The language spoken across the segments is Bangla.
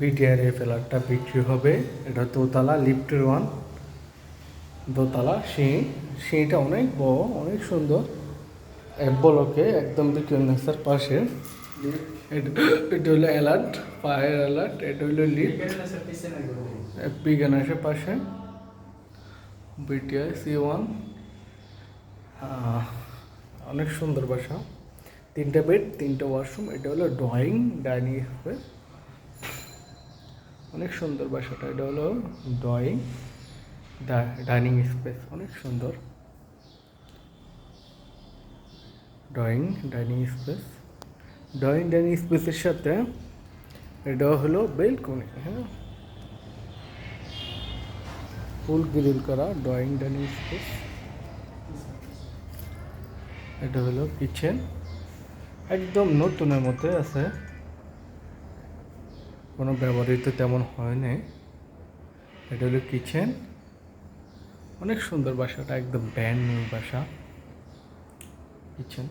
বিটিআর এই ফ্ল্যাটটা বিক্রি হবে। এটা দোতলা, লিফটের ওয়ান দোতলা, সিঁড়ি। সিঁড়িটা অনেক বড়, অনেক সুন্দর। এক বলকে একদম বিক্রমেশ্বর পাশে। এটা হলো অ্যালার্ট ফায়ার অ্যালার্ট এটা হলো লিফট বিজ্ঞানের পাশে। বিটিআই সি ওয়ান অনেক সুন্দর বাসা। তিনটা বেড তিনটা ওয়াশরুম এটা হলো ড্রয়িং ডাইনিং স্পেস অনেক সুন্দর বাসাটা। এটা হলো ড্রয়িং ডাইনিং স্পেস। অনেক সুন্দর। Drawing dining space. Drawing dining স্পেসের সাথে এটা হলো বেলকনি হ্যাঁ। ফুল গ্রিল করা ড্রয়িং ডাইনিং স্পেস। এটা হলো কিচেন। একদম নতুনের মধ্যে আছে। কোনো ব্যবহৃত তেমন হয় হয়নি এটা হলো কিচেন। অনেক সুন্দর বাসাটা, একদম ব্র্যান্ড নিউ বাসা। কিচেন।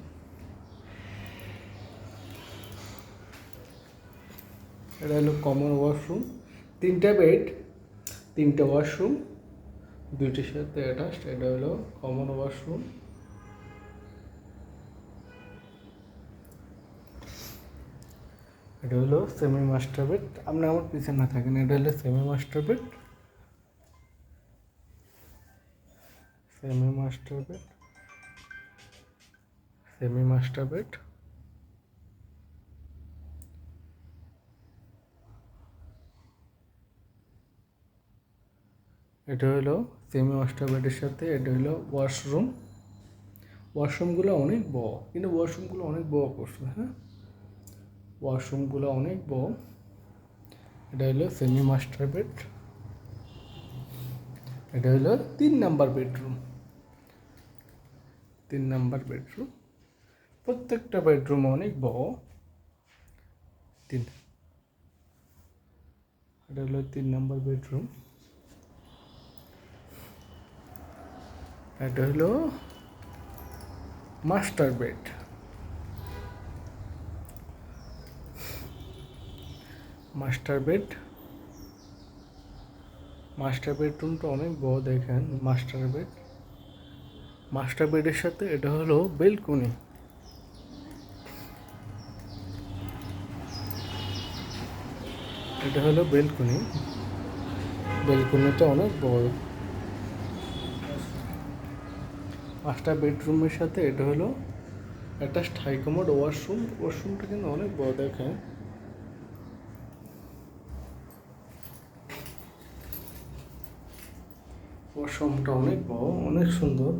এটা হলো কমন ওয়াশরুম তিনটা বেড তিনটা ওয়াশরুম দুইটির সাথে অ্যাটাচড এটা হলো কমন ওয়াশরুম এটা হলো সেমি মাস্টার বেড আপনি আমার পিছনে না থাকেন, এটা হলো semi master bed semi master bed semi master bed এটা হলো সেমি মাস্টার বেডের সাথে এটা হলো ওয়াশরুম ওয়াশরুমগুলো অনেক বড়, কিন্তু ওয়াশরুমগুলো অনেক বড় করছে হ্যাঁ? ওয়াশরুমগুলো অনেক বড়। এটা হলো সেমি মাস্টার বেড এটা হলো তিন নাম্বার বেডরুম তিন নাম্বার বেডরুম প্রত্যেকটা বেডরুম অনেক বড়। তিন। এটা হলো তিন নাম্বার বেডরুম এটা হলো master bed master bed. Master বেডরুমটা অনেক বড় দেখেন, মাস্টার বেড। মাস্টার বেডের সাথে এটা হলো বেলকনি। এটা হলো বেলকনি। বেলকনিটা অনেক বড়। মাস্টার বেডরুমের সাথে এটা হলো একটা স্থায়ী কমোড ওয়াশরুম। ওয়াশরুমটা কিন্তু অনেক বড় দেখেন। ওয়াশরুমটা অনেক বড় অনেক সুন্দর।